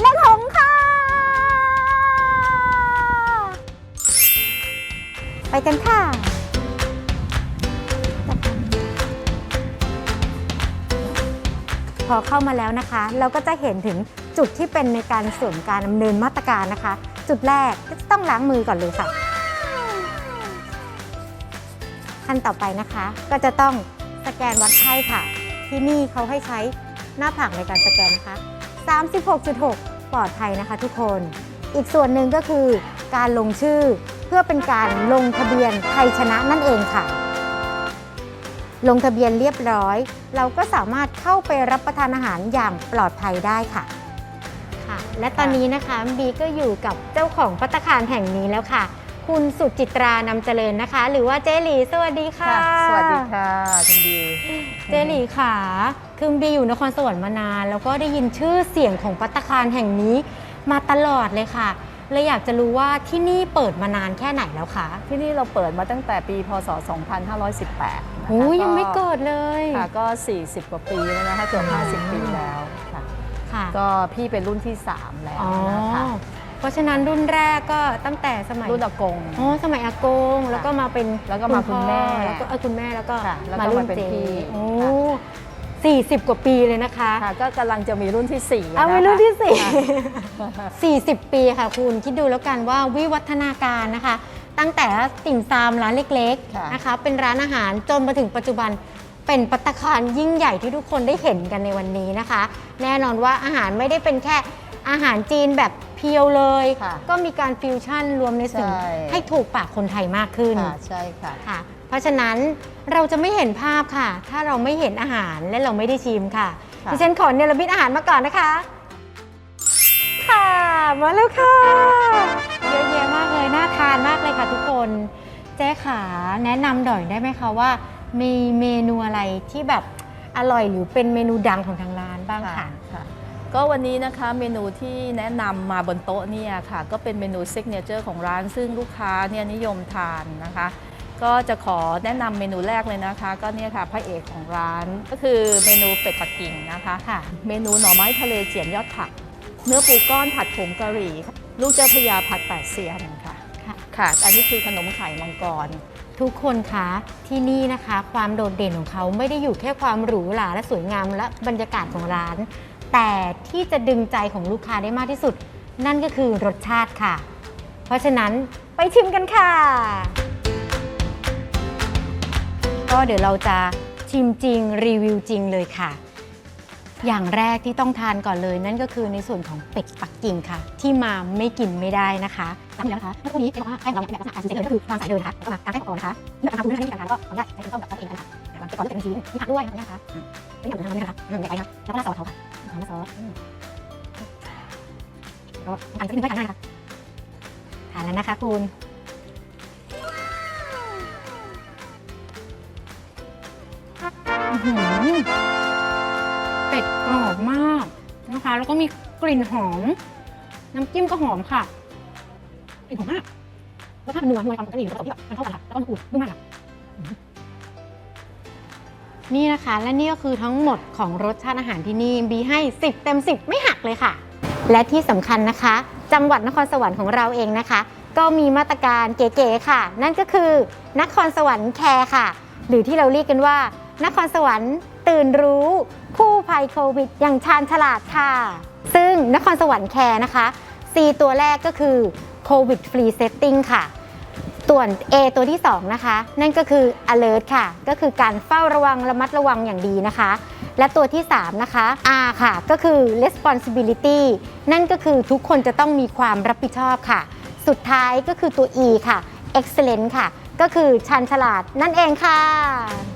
เลขหงค่ะ ไปกันค่ะ พอเข้ามาแล้วนะคะ เราก็จะเห็นถึงจุดที่เป็นในการส่วนการดำเนินมาตรการนะคะ จุดแรกต้องล้างมือก่อนเลยค่ะ ขั้นต่อไปนะคะ ก็จะต้องสแกนวัดไข้ค่ะ ที่นี่เขาให้ใช้หน้าผากในการสแกนนะคะ 36.6 ปลอดภัยนะคะทุกคน อีกส่วนหนึ่งก็คือการลงชื่อเพื่อเป็นการลงทะเบียนไทยชนะนั่นเองค่ะ ลงทะเบียนเรียบร้อย เราก็สามารถเข้าไปรับประทานอาหารอย่างปลอดภัยได้ค่ะค่ะ และตอนนี้นะคะบีก็อยู่กับเจ้าของปัตตาคารแห่งนี้แล้วค่ะ คุณสุจิตรานำเจริญนะคะ หรือว่าเจหลี สวัสดีค่ะ สวัสดีค่ะคุณดีเจหลีค่ะ คือบีอยู่นครสวรรค์มานาน แล้วก็ได้ยินชื่อเสียงของปัตตาคารแห่งนี้มาตลอดเลยค่ะเลยอยากจะรู้ว่าที่นี่เปิดมานานแค่ไหนแล้วคะ ที่นี่เราเปิดมาตั้งแต่ปี พศ 2518นะคะโอ้ยยังไม่เกิดเลยค่ะก็ 40 กว่าปีแล้วนะคะเกือบ 50 ปีแล้วค่ะค่ะ ก็พี่เป็นรุ่นที่ 3 แล้วอ๋อนะคะเพราะฉะนั้นรุ่นแรกก็ตั้งแต่สมัยรุ่นอากงอ๋อสมัยอากงแล้วก็มาเป็นแล้วก็มาคุณแม่พ่อแล้วก็เออคุณแม่แล้วก็ค่ะแล้วก็มารุ่นมาเป็นเจพี่ โอ้ค่ะสี่สิบกว่าปีเลยนะคะ ค่ะก็กำลังจะมีรุ่นที่4เอาไปรุ่นที่สี่ค่ะ40 ปีค่ะคุณคิดดูแล้วกันว่าวิวัฒนาการนะคะ ตั้งแต่ติ่มซามร้านเล็กค่ะ ๆนะคะ เป็นร้านอาหารจนมาถึงปัจจุบันเป็นปัตตาคารยิ่งใหญ่ที่ทุกคนได้เห็นกันในวันนี้นะคะ แน่นอนว่าอาหารไม่ได้เป็นแค่อาหารจีนแบบเพียวเลย ค่ะก็มีการฟิวชั่นรวมในสิ่งใช่ ให้ถูกปากคนไทยมากขึ้น ค่ะใช่ค่ะ ค่ะ เพราะฉะนั้นเราจะไม่เห็นภาพค่ะ ถ้าเราไม่เห็นอาหารและเราไม่ได้ชิมค่ะค่ะ ดิฉันขอเนรมิตอาหารมาก่อนนะคะ ค่ะ มาแล้วค่ะเยอะแยะมากเลยน่าทานมากเลยค่ะทุกคนเจ๊ขาแนะนำหน่อยได้ไหมคะว่า มีเมนูอะไรที่แบบอร่อยหรือเป็นเมนูดังของทางร้านบ้างค่ะ ค่ะ ก็วันนี้นะคะเมนูที่แนะนำมาบนโต๊ะเนี่ยค่ะ ก็เป็นเมนูซิกเนเจอร์ของร้านซึ่งลูกค้าเนี่ยนิยมทานนะคะ ก็จะขอแนะนำเมนูแรกเลยนะคะ ก็เนี่ยค่ะพระเอกของร้านก็คือเมนูเป็ดปักกิ่งนะคะค่ะ เมนูหน่อไม้ทะเลเจียนยอดผัก เนื้อปูก้อนผัดผงกะหรี่ ลูกเจ้าพระยาผัดแปดเซียนค่ะค่ะค่ะ อันนี้คือขนมไข่มังกรทุกคนคะที่นี่นะคะ ความโดดเด่นของเขาไม่ได้อยู่แค่ความหรูหราและสวยงามและบรรยากาศของร้าน แต่ที่จะดึงใจของลูกค้าได้มากที่สุด นั่นก็คือรสชาติค่ะ เพราะฉะนั้นไปชิมกันค่ะ ก็เดี๋ยวเราจะชิมจริงรีวิวจริงเลยค่ะ อย่างแรกที่ต้องทานก่อนเลย นั่นก็คือในส่วนของเป็ดปักกิ่งค่ะ ที่มาไม่กินไม่ได้นะคะตามนี้นะคะเมื่อกี้นี้เป็นว่าแป้งของเราเนี่ยเป็นลักษณะการสีเก็คือทางสายเดินค่ะแล้วก็มาการแป้งของนะคะเมื่อทำคุณเรื่องนี้การทานก็ขออนุญาตใช้ช้อนส้มแบบตัดเองนะคะแต่ก่อนจะเป็นชิ้นมีผักด้วยนะคะเป็นอย่างอื่นทำไม่ได้นะคะใหญ่ไปนะแล้วก็ราดซอสเขาค่ะหอมซอสก็ทานกนิดนึงก็ทานได้ค่ะทานแล้วนะคะคุณ เป็ดกรอบมากนะคะ แล้วก็มีกลิ่นหอม น้ำจิ้มก็หอมค่ะกลิ่นหอมมากรสชาตินัวนัวความกลิ่นผสมที่แบบมันเข้ากันค่ะแล้วก็มันอุ่นนุ่มมากค่ะอื้อหือนี่นะคะ และนี่ก็คือทั้งหมดของรสชาติอาหารที่นี่บีให้ 10 เต็ม 10 ไม่หักเลยค่ะ และที่สำคัญนะคะ จังหวัดนครสวรรค์ของเราเองนะคะ ก็มีมาตรการเก๋ๆค่ะ นั่นก็คือนครสวรรค์แคร์ค่ะ หรือที่เราเรียกกันว่า นครสวรรค์ตื่นรู้ คู่ภัยโควิด อย่างชาญฉลาดค่ะ ซึ่งนครสวรรค์แคร์นะคะ C ตัวแรกก็คือโควิดฟรีเซตติ้งค่ะส่วน A ตัวที่ 2 นะคะ นั่นก็คือ alert ค่ะ ก็คือการเฝ้าระวังระมัดระวังอย่างดีนะคะ และตัวที่ 3 นะคะ R ค่ะ ก็คือ responsibility นั่นก็คือทุกคนจะต้องมีความรับผิดชอบค่ะ สุดท้ายก็คือตัว E ค่ะ excellent ค่ะ ก็คือชันฉลาดนั่นเองค่ะ